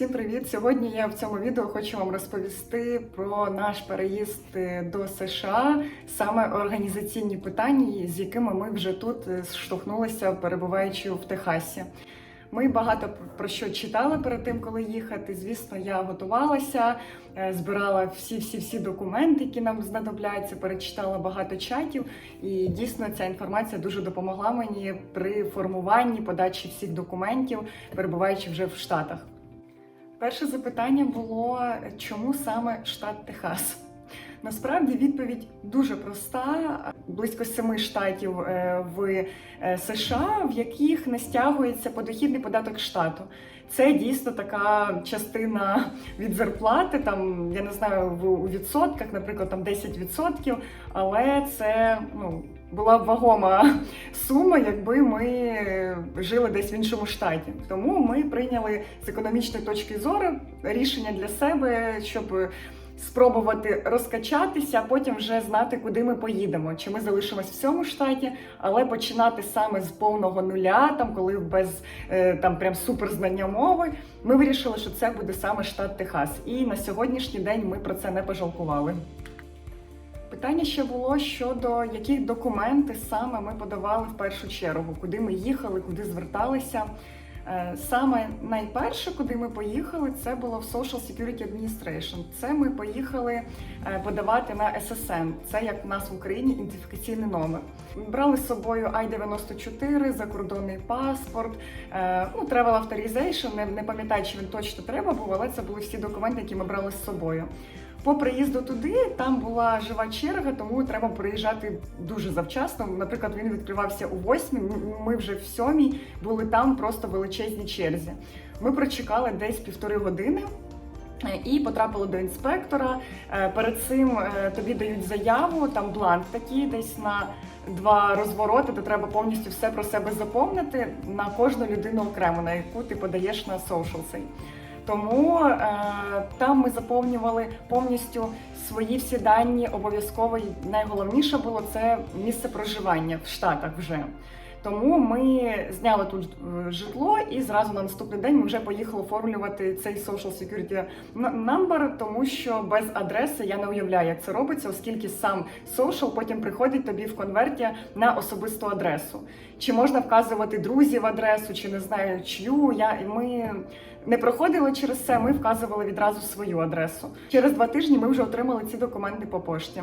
Всім привіт! Сьогодні я в цьому відео хочу вам розповісти про наш переїзд е, до США, саме організаційні питання, з якими ми вже тут е, штовхнулися, перебуваючи в Техасі. Ми багато про що читали перед тим, коли їхати. Звісно, я готувалася, е, збирала всі всі всі документи, які нам знадобляться, перечитала багато чатів, і дійсно ця інформація дуже допомогла мені при формуванні подачі всіх документів, перебуваючи вже в Штатах. Перше запитання було, чому саме штат Техас? Насправді відповідь дуже проста: близько семи штатів е, в е, США, в яких не стягується подохідний податок штату. Це дійсно така частина від зарплати, там я не знаю у відсотках, наприклад, там 10%, але це ну. Була б вагома сума, якби ми жили десь в іншому штаті. Тому ми прийняли з економічної точки зору рішення для себе, щоб спробувати розкачатися, а потім вже знати, куди ми поїдемо. Чи ми залишимось в цьому штаті, але починати саме з повного нуля, там коли без е, там прям суперзнання мови. Ми вирішили, що це буде саме штат Техас. І на сьогоднішній день ми про це не пожалкували. Питання ще було щодо яких документи саме ми подавали в першу чергу, куди ми їхали, куди зверталися. Е, Саме найперше, куди ми поїхали, це було в Social Security Administration. Це ми поїхали е, подавати на SSN. Це як в нас в Україні ідентифікаційний номер. Брали з собою I-94, закордонний паспорт, е, ну, travel authorization, не, не пам'ятаю, чи він точно треба був, але це були всі документи, які ми брали з собою. По приїзду туди там була жива черга, тому треба приїжджати дуже завчасно. Наприклад, він відкривався у восьмій, Ми вже в сьомій були там просто в величезній черзі. Ми прочекали десь півтори години. е, І потрапили до інспектора. Е, Перед цим е, тобі дають заяву, там бланк такий, десь на два розвороти, де треба повністю все про себе заповнити на кожну людину окремо, на яку ти подаєш на цей. Тому е, там ми заповнювали повністю свої всі дані. Обов'язково найголовніше було це місце проживання в Штатах вже. Тому ми зняли тут е, житло і зразу на наступний день ми вже поїхали оформлювати цей social security number, тому що без адреси я не уявляю, як це робиться, оскільки сам social потім приходить тобі в конверті на особисту адресу. Чи можна вказувати друзів адресу, чи не знаю чию. Я ми не проходили через це. Ми вказували відразу свою адресу. Через два тижні ми вже отримали ці документи по пошті.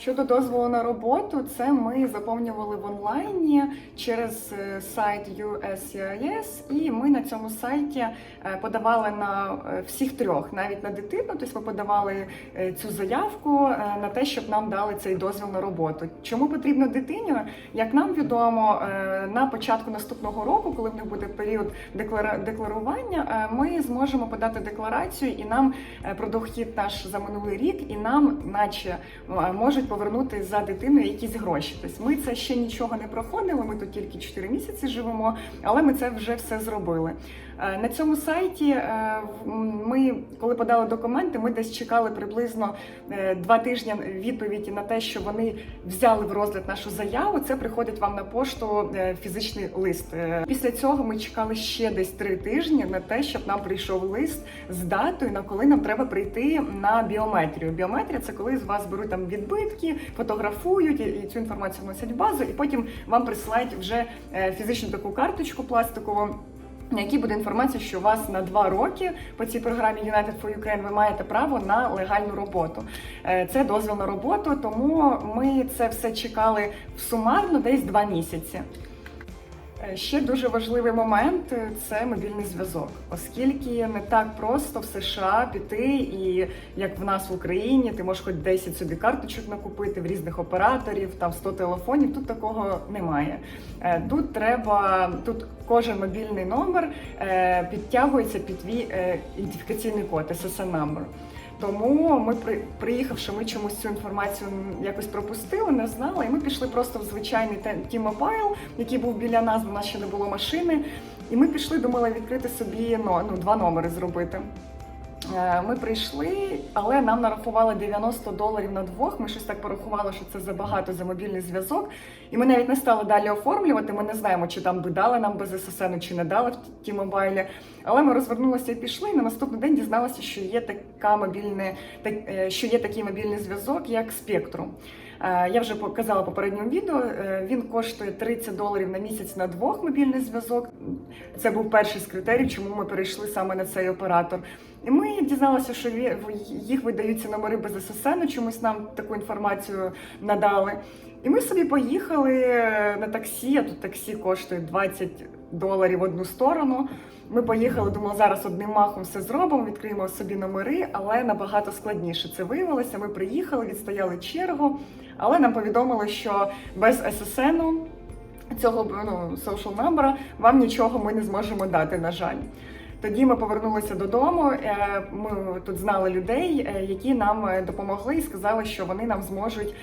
Щодо дозволу на роботу, це ми заповнювали в онлайні через е, сайт USCIS, і ми на цьому сайті е, подавали на е, всіх трьох, навіть на дитину. Тобто ми подавали цю заявку на те, щоб нам дали цей дозвіл на роботу. Чому потрібно дитині? Як нам відомо, на початку наступного року, коли в них буде період декларування, ми зможемо подати декларацію, і нам про дохід наш за минулий рік, і нам, наче, можуть повернути за дитиною якісь гроші. Тобто ми це ще нічого не проходили. Ми тут тільки 4 місяці живемо, але ми це вже все зробили. Е, На цьому сайті е, ми, коли подали документи, ми десь чекали приблизно е, два тижні відповіді на те, що вони взяли в розгляд нашу заяву. Це приходить вам на пошту фізичний лист. Після цього ми чекали ще десь три тижні на те, щоб нам прийшов лист з датою, на коли нам треба прийти на біометрію. Біометрія це коли з вас беруть там відбитки, фотографують і- цю інформацію вносять в базу, і потім вам присилають вже е, фізичну таку карточку пластикову. На якій буде інформація, що у вас на два роки по цій програмі United for Ukraine ви маєте право на легальну роботу. Е, Це дозвіл на роботу, тому ми це все чекали сумарно десь два місяці. Е, Ще дуже важливий момент е, це мобільний зв'язок, оскільки не так просто в США піти, і як в нас в Україні, ти можеш хоч 10 собі карточок накупити в різних операторів, там 100 телефонів. Тут такого немає. Е, Тут треба, тут кожен мобільний номер підтягується під твій ідентифікаційний код, SSN number. Тому ми при приїхавши, ми чомусь цю інформацію якось пропустили, не знали, і ми пішли просто в звичайний T-Mobile, який був біля нас, бо нас ще не було машини. І ми пішли, думали відкрити собі ну, ну, два номери зробити. Е, Ми прийшли, але нам нарахували 90 доларів на двох. Ми щось так порахували, що це забагато за мобільний зв'язок. І ми навіть не стали далі оформлювати. Ми не знаємо, чи там би дали нам без ССН, чи не дали в T-Mobile. Але ми розвернулися і пішли. І на наступний день дізналися, що є така мобільне, так, е, що є такий мобільний зв'язок, як Спектрум. Е, Я вже показала попередньому відео. Він коштує 30 доларів на місяць на двох мобільний зв'язок. Це був перший з критеріїв, чому ми перейшли саме на цей оператор. Ми дізналися, що їх видаються номери без ССН, чомусь нам таку інформацію надали. І ми собі поїхали на таксі, а тут таксі коштує 20 доларів в одну сторону. Ми поїхали, думали, зараз одним махом все зробимо, відкриємо собі номери, але набагато складніше це виявилося. Ми приїхали, відстояли чергу, але нам повідомили, що без ССНу цього ну, social number вам нічого ми не зможемо дати, на жаль. Тоді ми повернулися додому. е, Ми тут знали людей, е, які нам е, допомогли і сказали, що вони нам зможуть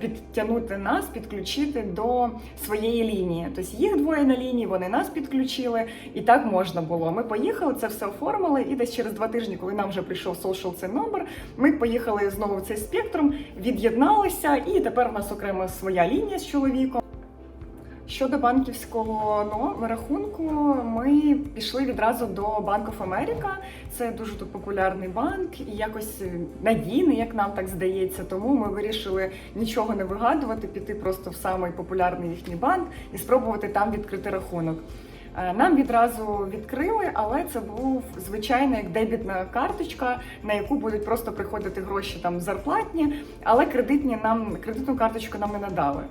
підтягнути нас, підключити до своєї лінії. Тобто їх двоє на лінії, вони нас підключили, і так можна було. Ми поїхали, це все оформили, і десь через два тижні, коли нам вже прийшов social цей номер, ми поїхали знову в цей спектрум, від'єдналися, і тепер у нас окремо своя лінія з чоловіком. Щодо банківського ну, рахунку, ми пішли відразу до Bank of America. Це дуже тут популярний банк і якось надійний, як нам так здається. Тому ми вирішили нічого не вигадувати, піти просто в самий популярний їхній банк і спробувати там відкрити рахунок. Е, Нам відразу відкрили, але це був звичайна як дебітна карточка, на яку будуть просто приходити гроші там зарплатні, але кредитні нам кредитну карточку нам не надали.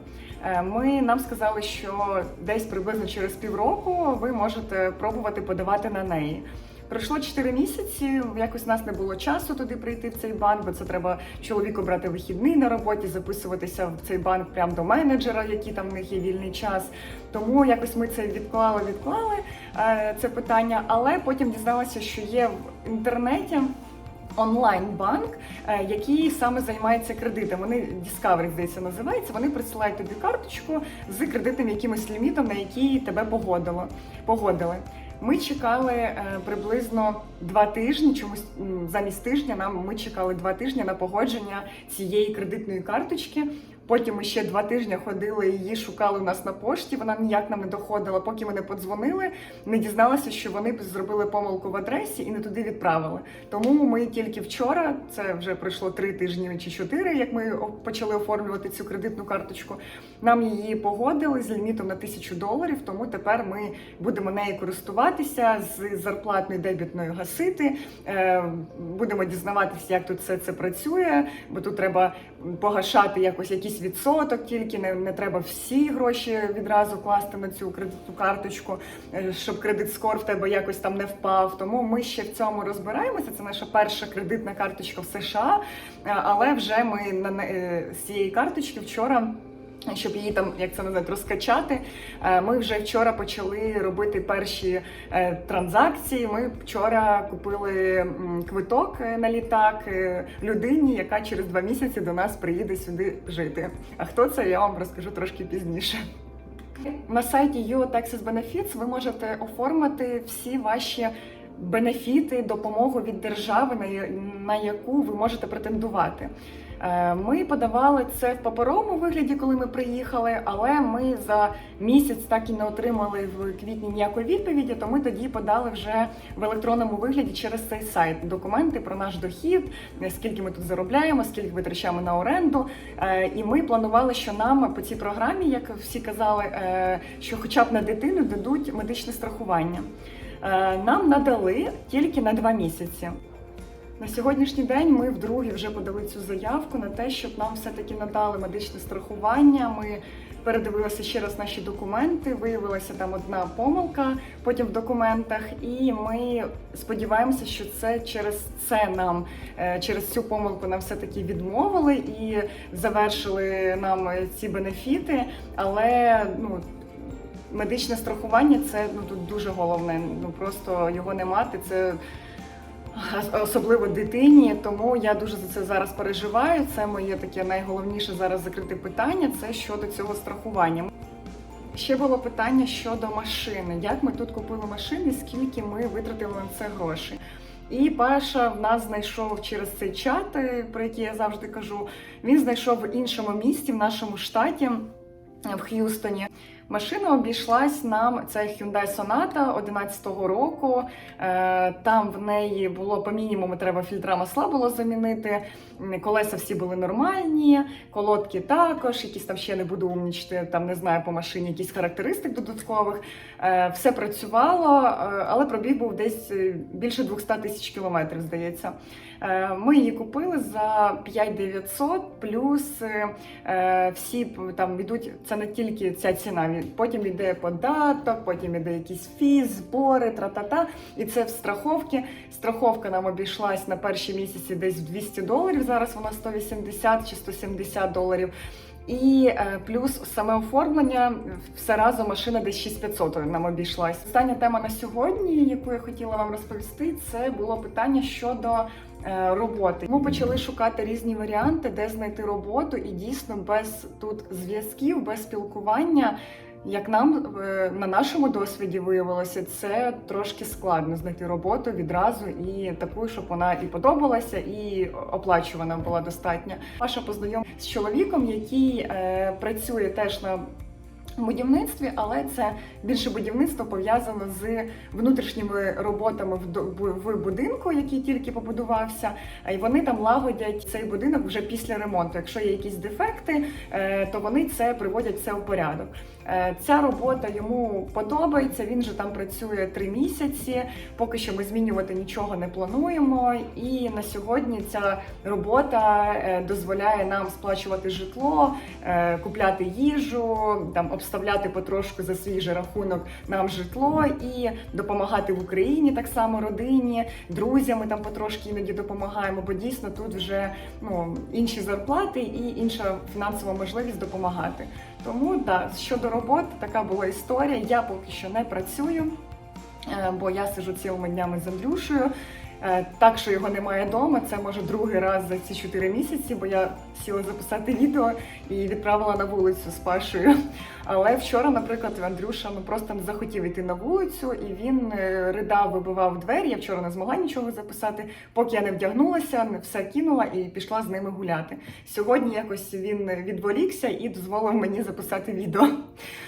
Е, Ми нам сказали, що десь приблизно через півроку ви можете пробувати подавати на неї. Пройшло 4 місяці. Якось у нас не було часу туди прийти в цей банк, бо це треба чоловіку брати вихідний на роботі, записуватися в цей банк прямо до менеджера, який там в них є вільний час. Тому якось ми це відклали, відклали е, це питання, але потім дізналася, що є в інтернеті. Онлайн-банк, е, який саме займається кредитом. Вони Discovery, здається, називається. Вони присилають тобі карточку з кредитним якимось лімітом, на який тебе погодило. погодили. Ми чекали е, приблизно два тижні. Чомусь замість тижня нам ми чекали два тижні на погодження цієї кредитної карточки. Потім ми ще два тижні ходили її, шукали у нас на пошті. Вона ніяк нам не доходила. Поки ми не подзвонили, не дізналися, що вони зробили помилку в адресі і не туди відправили. Тому ми тільки вчора, це вже пройшло три тижні чи чотири, як ми почали оформлювати цю кредитну карточку. Нам її погодили з лімітом на тисячу доларів. Тому тепер ми будемо нею користуватися з зарплатною дебітною гасити. Е, Будемо дізнаватися, як тут все це працює, бо тут треба погашати якось якийсь відсоток, тільки не, не треба всі гроші відразу класти на цю кредитну карточку, е, щоб кредит скор в тебе якось там не впав. Тому ми ще в цьому розбираємося. Це наша перша кредитна карточка в США, е, але вже ми на е, з цієї карточки вчора. Щоб її там, як це називають, розкачати, е, ми вже вчора почали робити перші е, транзакції. Ми вчора купили квиток е, на літак людині, яка через два місяці до нас приїде сюди жити. А хто це, я вам розкажу трошки пізніше. На сайті Your Texas Benefits ви можете оформити всі ваші бенефіти, допомогу від держави, на яку ви можете претендувати. Е, Ми подавали це в паперовому вигляді, коли ми приїхали, але ми за місяць так і не отримали в квітні ніякої відповіді. То ми тоді подали вже в електронному вигляді через цей сайт документи про наш дохід, скільки ми тут заробляємо, скільки витрачаємо на оренду. Е, І ми планували, що нам по цій програмі, як всі казали, е, що хоча б на дитину дадуть медичне страхування. Нам надали тільки на два місяці. На сьогоднішній день ми вдруге вже подали цю заявку на те, щоб нам все-таки надали медичне страхування. Ми передивилися ще раз наші документи, виявилася там одна помилка потім в документах, і ми сподіваємося, що це через це нам, е, через цю помилку нам все-таки відмовили і завершили нам ці бенефіти. Але ну медичне страхування це ну тут дуже головне. Ну просто його не мати. Це особливо дитині. Тому я дуже за це зараз переживаю. Це моє таке найголовніше зараз закрите питання. Це щодо цього страхування. Ще було питання щодо машини. Як ми тут купили машини, скільки ми витратили на це грошей? І Паша в нас знайшов через цей чат, е, про який я завжди кажу. Він знайшов в іншому місті, в нашому штаті, е, в Х'юстоні. Машина обійшлась нам це Hyundai Sonata 11-го року. Е, Там в неї було по мінімуму треба фільтра масла було замінити. Колеса всі були нормальні, колодки також, якісь там ще не буду умнічити, там не знаю по машині якісь характеристик додаткових. Е, Все працювало, е, але пробіг був десь більше 200 тисяч кілометрів, здається. Ми її купили за 5900, плюс всі там йдуть, це не тільки ця ціна, потім йде податок, потім йде якісь фіз, збори, тра-та-та. І це в страховці. Страховка нам обійшлась на перші місяці десь в 200 доларів, зараз вона 180 чи 170 доларів. І е, плюс саме оформлення, все разом машина десь 6500 нам обійшлась. Остання тема на сьогодні, яку я хотіла вам розповісти, це було питання щодо е, роботи. Ми почали шукати різні варіанти, де знайти роботу, і дійсно без тут зв'язків, без спілкування. Як нам е, на нашому досвіді виявилося, це трошки складно знайти роботу відразу і таку, щоб вона і подобалася, і оплачувана була достатньо. Паша познайомився з чоловіком, який е, працює теж на будівництві, але це більше будівництво пов'язано з внутрішніми роботами в, будинку, який тільки побудувався. І вони там лагодять цей будинок вже після ремонту. Якщо є якісь дефекти, е, то вони це приводять все в порядок. Е, Ця робота йому подобається. Він же там працює три місяці. Поки що ми змінювати нічого не плануємо. І на сьогодні ця робота е, дозволяє нам сплачувати житло, е, купляти їжу, там обставляти потрошку за свій же рахунок нам житло і допомагати в Україні так само родині, друзям ми там потрошки іноді допомагаємо, бо дійсно тут вже ну інші зарплати і інша фінансова можливість допомагати. Тому да, щодо роботи, така була історія. Я поки що не працюю, е, бо я сижу цілими днями з. Е, Так, що його немає вдома, це може другий раз за ці чотири місяці, бо я сіла записати відео і відправила на вулицю з Пашою. Але вчора, наприклад, Андрюша ну просто захотів йти на вулицю, і він е, ридав, вибивав двері. Я вчора не змогла нічого записати, поки я не вдягнулася, все кинула і пішла з ними гуляти. Сьогодні якось він відволікся і дозволив мені записати відео.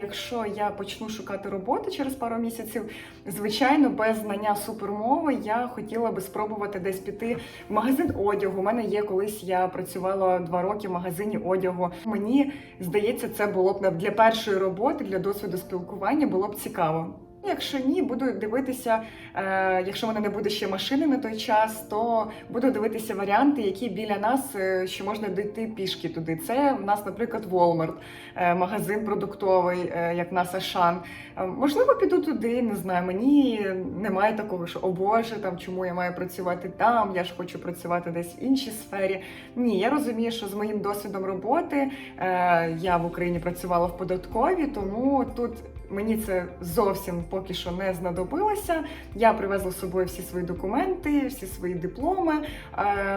Якщо я почну шукати роботу через пару місяців, звичайно, без знання супермови я хотіла би спробувати десь піти в магазин одягу. У мене є колись я працювала два роки в магазині одягу. Мені здається, це було б для першої роботи, для досвіду спілкування було б цікаво. Якщо ні, буду дивитися, е, якщо в мене не буде ще машини на той час, то буду дивитися варіанти, які біля нас, е, що можна дійти пішки туди. Це в нас, наприклад, Walmart, е, магазин продуктовий, е, як в нас Ашан. Е, Можливо, піду туди, не знаю. Мені немає такого, що о Боже, там чому я маю працювати там, я ж хочу працювати десь в іншій сфері. Ні, я розумію, що з моїм досвідом роботи е, я в Україні працювала в податковій, тому тут мені це зовсім поки що не знадобилося. Я привезла з собою всі свої документи, всі свої дипломи. Е,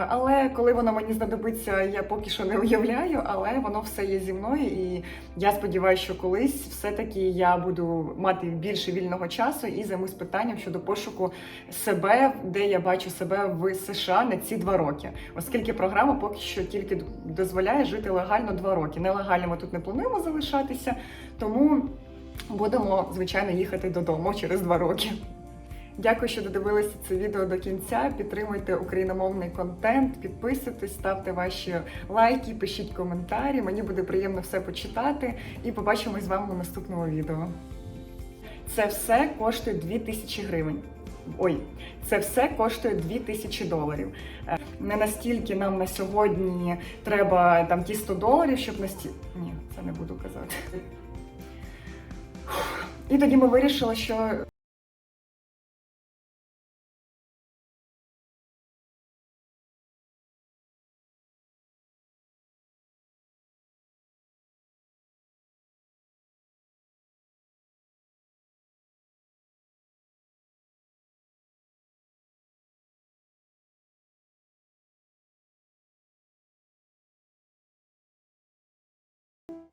але коли воно мені знадобиться, я поки що не уявляю, але воно все є зі мною, і я сподіваюся, що колись все-таки я буду мати більше вільного часу і займусь питанням щодо пошуку себе, де я бачу себе в США на ці два роки, оскільки програма поки що тільки дозволяє жити легально два роки. Нелегально ми тут не плануємо залишатися, тому будемо звичайно їхати додому через два роки. Дякую, що додивилися це відео до кінця. Підтримуйте україномовний контент, підписуйтесь, ставте ваші лайки, пишіть коментарі. Мені буде приємно все почитати. І побачимось з вами у наступному відео. Це все коштує 2000 гривень. Ой, це все коштує 2000 доларів. Е, Не настільки нам на сьогодні треба там ті 100 доларів, щоб насті... Ні, це не буду казати. І тоді ми вирішили, що